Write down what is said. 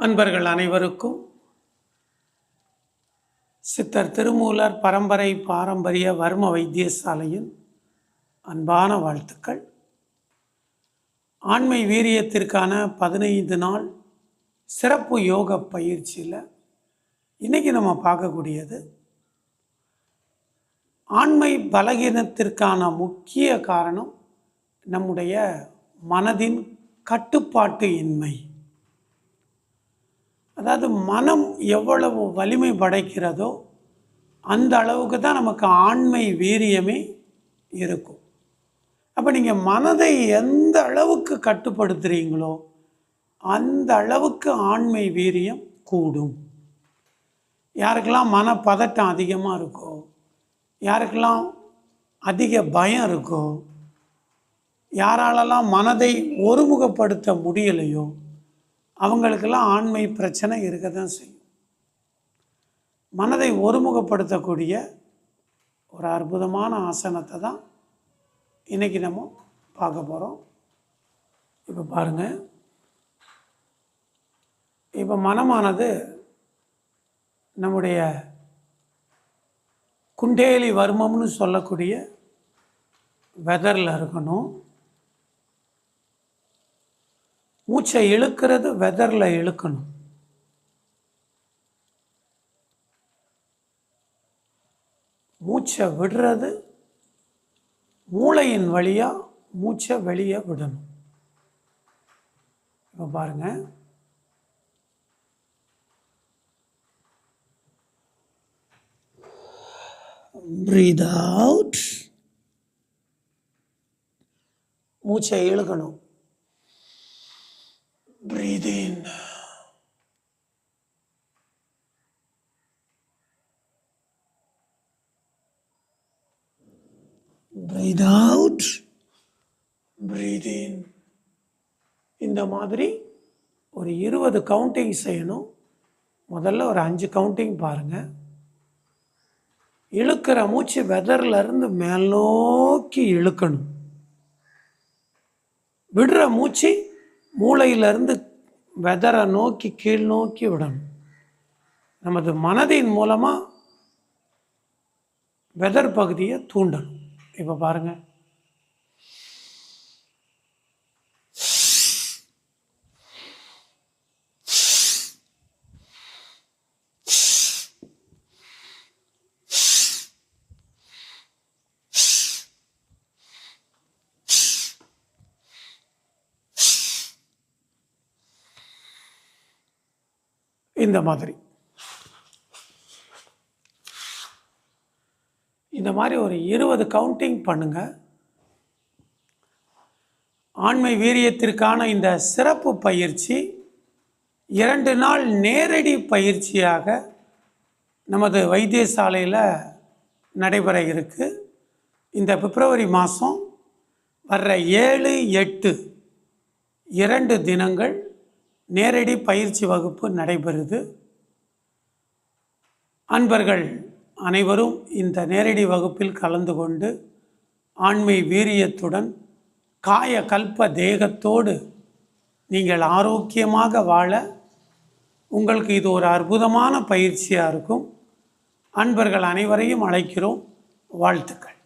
அன்பர்கள் அனைவருக்கும் சித்தர் திருமூலர் பரம்பரை பாரம்பரிய வர்ம வைத்தியசாலையின் அன்பான வாழ்த்துக்கள். ஆண்மை வீரியத்திற்கான பதினைந்து நாள் சிறப்பு யோக பயிற்சியில் இன்றைக்கி நம்ம பார்க்கக்கூடியது ஆண்மை பலகீனத்திற்கான முக்கிய காரணம் நம்முடைய மனதின் கட்டுப்பாட்டு இன்மை. அதாவது மனம் எவ்வளவு வலிமை படைக்கிறதோ அந்த அளவுக்கு தான் நமக்கு ஆண்மை வீரியமே இருக்கும். அப்போ நீங்கள் மனதை எந்த அளவுக்கு கட்டுப்படுத்துகிறீங்களோ அந்த அளவுக்கு ஆண்மை வீரியம் கூடும். யாருக்கெல்லாம் மன பதட்டம் அதிகமாக இருக்கோ யாருக்கெல்லாம் அதிக பயம் இருக்கோ யாராலெல்லாம் மனதை ஒருமுகப்படுத்த முடியலையோ அவங்களுக்கெல்லாம் ஆண்மை பிரச்சனை இருக்க தான் செய்யும். மனதை ஒருமுகப்படுத்தக்கூடிய ஒரு அற்புதமான ஆசனத்தை தான் இன்றைக்கி நம்ம பார்க்க போகிறோம் இப்போ பாருங்கள் இப்போ மனமானது நம்முடைய குண்டேலி வர்மம்னு சொல்லக்கூடிய வெதரில் இருக்கணும். மூச்சை இழுக்கிறது வெதரில் இழுக்கணும். மூச்சை விடுறது மூளையின் வழியாக மூச்சை வெளியே விடணும். இப்போ பாருங்கள் breathe out. மூச்சை இழுக்கணும். Breathe in breathe out. Breathe in இந்த மாதிரி ஒரு இருபது கவுண்டிங் செய்யணும். முதல்ல ஒரு அஞ்சு கவுண்டிங் பாருங்கள் இழுக்கிற மூச்சு வெதர்லேருந்து மேல் நோக்கி இழுக்கணும். விடுற மூச்சு மூளையிலிருந்து வெதரை நோக்கி கீழ் நோக்கி விடணும். நமது மனதின் மூலமாக வெதர் பகுதியை தூண்டணும். இப்போ பாருங்கள் இந்த மாதிரி. இந்த மாதிரி ஒரு இருபது கவுண்டிங் பண்ணுங்க. ஆண்மை வீரியத்திற்கான இந்த சிறப்பு பயிற்சி இரண்டு நாள் நேரடி பயிற்சியாக நமது வைத்தியசாலையில் நடைபெற இருக்கு. இந்த பிப்ரவரி மாதம் வர்ற ஏழு எட்டு இரண்டு தினங்கள் நேரடி பயிற்சி வகுப்பு நடைபெறுது. அன்பர்கள் அனைவரும் இந்த நேரடி வகுப்பில் கலந்து கொண்டு ஆண்மை வீரியத்துடன் காய கல்ப தேகத்தோடு நீங்கள் ஆரோக்கியமாக வாழ உங்களுக்கு இது ஒரு அற்புதமான பயிற்சியாக இருக்கும். அன்பர்கள் அனைவரையும் அழைக்கிறோம். வாழ்த்துக்கள்.